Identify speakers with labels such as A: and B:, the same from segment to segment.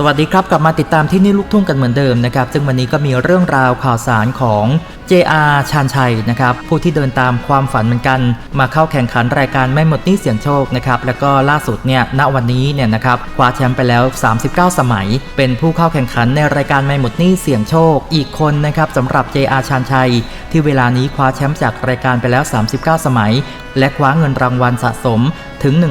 A: สวัสดีครับ กลับมาติดตามที่นี่ลูกทุ่งกันเหมือนเดิมนะครับ ซึ่งวันนี้ก็มีเรื่องราวข่าวสารของ JR ชาญชัยนะครับ ผู้ที่เดินตามความฝันเหมือนกัน มาเข้าแข่งขันรายการไม่หมดนี้เสียงโชคนะครับ แล้วก็ล่าสุดเนี่ยณวันนี้เนี่ยนะครับคว้าแชมป์ไปแล้ว 39 สมัย เป็นผู้เข้าแข่งขันในรายการไม่หมดนี้เสียงโชค อีกคนนะครับสำหรับ JR ชาญชัย ที่เวลานี้คว้าแชมป์จากรายการไปแล้ว 39 สมัย และคว้าเงินรางวัลสะสมถึง 1 1 2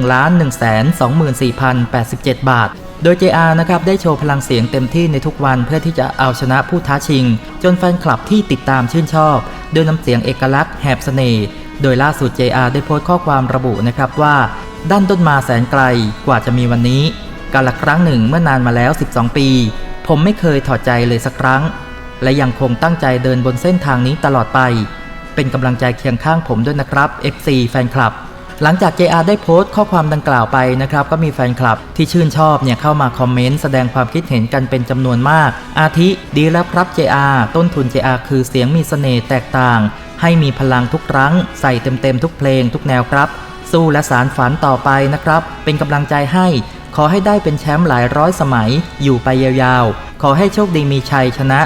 A: 4 0 8 7 บาท โดย JR นะครับได้โชว์พลังเสียงเต็มที่ในทุกวันเพื่อที่จะเอาชนะผู้ท้าชิง จนแฟนคลับที่ติดตามชื่นชอบด้วยน้ำเสียงเอกลักษณ์แหบเสน่ห์โดยล่าสุด JR ได้โพสต์ข้อความระบุนะครับว่า ด้านต้นมาแสนไกลกว่าจะมีวันนี้ กาลครั้งหนึ่งเมื่อนานมาแล้ว 12 ปี ผมไม่เคยถอดใจเลยสักครั้ง และยังคงตั้งใจเดินบนเส้นทางนี้ตลอดไป เป็นกำลังใจเคียงข้างผมด้วยนะครับ FC แฟนคลับ หลังจาก JR ได้โพสต์ข้อความดังกล่าวไปนะครับก็มีแฟนคลับที่ชื่นชอบเนี่ยเข้ามาคอมเมนต์แสดงความคิดเห็นกันเป็นจำนวนมาก อาทิดีแล้วครับ JR ต้นทุน JR คือเสียงมีเสน่ห์แตกต่าง ให้มีพลังทุกครั้ง ใส่เต็มๆทุกเพลงทุกแนวครับ สู้และสารฝันต่อไปนะครับ เป็นกำลังใจให้ ขอให้ได้เป็นแชมป์หลายร้อยสมัย อยู่ไปยาวๆ ขอให้โชคดีมีชัยชนะ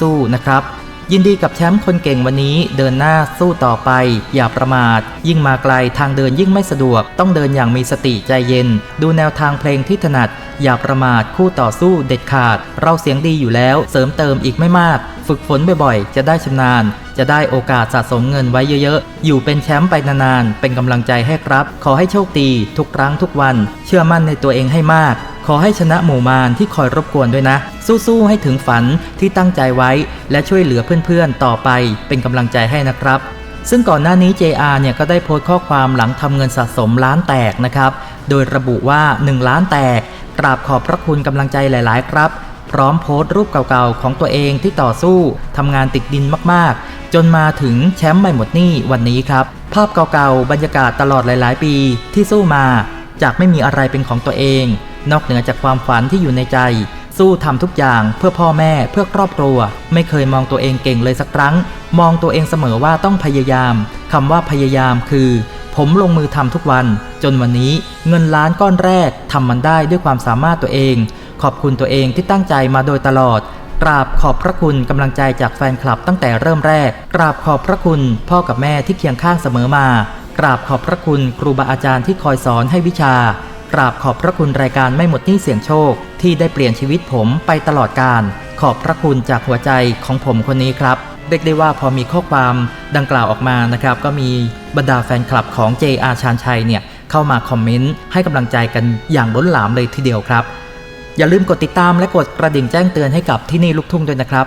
A: สู้ๆนะครับ ยินดีกับแชมป์คนเก่งวันนี้เดินหน้าสู้ต่อไป อย่าประมาท ยิ่งมาไกลทางเดินยิ่งไม่สะดวก ต้องเดินอย่างมีสติใจเย็น ดูแนวทางเพลงที่ถนัด อย่าประมาทคู่ต่อสู้เด็ดขาด เราเสียงดีอยู่แล้ว เสริมเติมอีกไม่มาก ฝึกฝนบ่อยๆ จะได้ชำนาญ จะได้โอกาสสะสมเงินไว้เยอะๆ อยู่เป็นแชมป์ไปนานๆ เป็นกำลังใจให้ครับ ขอให้โชคดีทุกครั้งทุกวัน เชื่อมั่นในตัวเองให้มาก ขอให้ชนะหมู่มารที่คอยรบกวนด้วยนะ สู้ๆ ให้ถึงฝันที่ตั้งใจไว้ และช่วยเหลือเพื่อนๆ ต่อไป เป็นกำลังใจให้นะครับซึ่งก่อนหน้านี้ JR เนี่ยก็ได้โพสต์ข้อความหลังทำเงินสะสมล้านแตกนะครับ โดยระบุว่า 1 ล้านแตก กราบขอบพระคุณกำลังใจหลาย ๆ ครับ พร้อมโพสต์รูปเก่าๆ ของตัวเองที่ต่อสู้ทำงานติดดินมากๆ จนมาถึงแชมป์ไม่หมดหนี้วันนี้ครับ ภาพเก่าๆ บรรยากาศตลอดหลาย ๆ ปีที่สู้มาจากไม่มีอะไรเป็นของตัวเอง นอกเหนือจากความฝันที่อยู่ในใจ สู้ทำทุกอย่างเพื่อพ่อแม่เพื่อครอบครัว ไม่เคยมองตัวเองเก่งเลยสักครั้ง มองตัวเองเสมอว่าต้องพยายามคำว่าพยายามคือ ผมลงมือทำทุกวัน จนวันนี้เงินล้านก้อนแรกทำมันได้ด้วยความสามารถตัวเอง ขอบคุณตัวเองที่ตั้งใจมาโดยตลอด กราบขอบพระคุณกำลังใจจากแฟนคลับตั้งแต่เริ่มแรก กราบขอบพระคุณพ่อกับแม่ที่เคียงข้างเสมอมา กราบขอบพระคุณครูบาอาจารย์ที่คอยสอนให้วิชา กราบขอบพระคุณรายการไม่หมดหนี้เสียงโชค ที่ได้เปลี่ยนชีวิตผมไปตลอดการ ขอบพระคุณจากหัวใจของผมคนนี้ครับเรียกได้ว่าพอมีข้อความดังกล่าวออกมานะครับ ก็มีบรรดาแฟนคลับของ JR ชาญชัยเนี่ยเข้ามาคอมเมนต์ให้กำลังใจกันอย่างล้นหลามเลยทีเดียวครับ อย่าลืมกดติดตามและกดกระดิ่งแจ้งเตือนให้กับที่นี่ลูกทุ่งด้วยนะครับ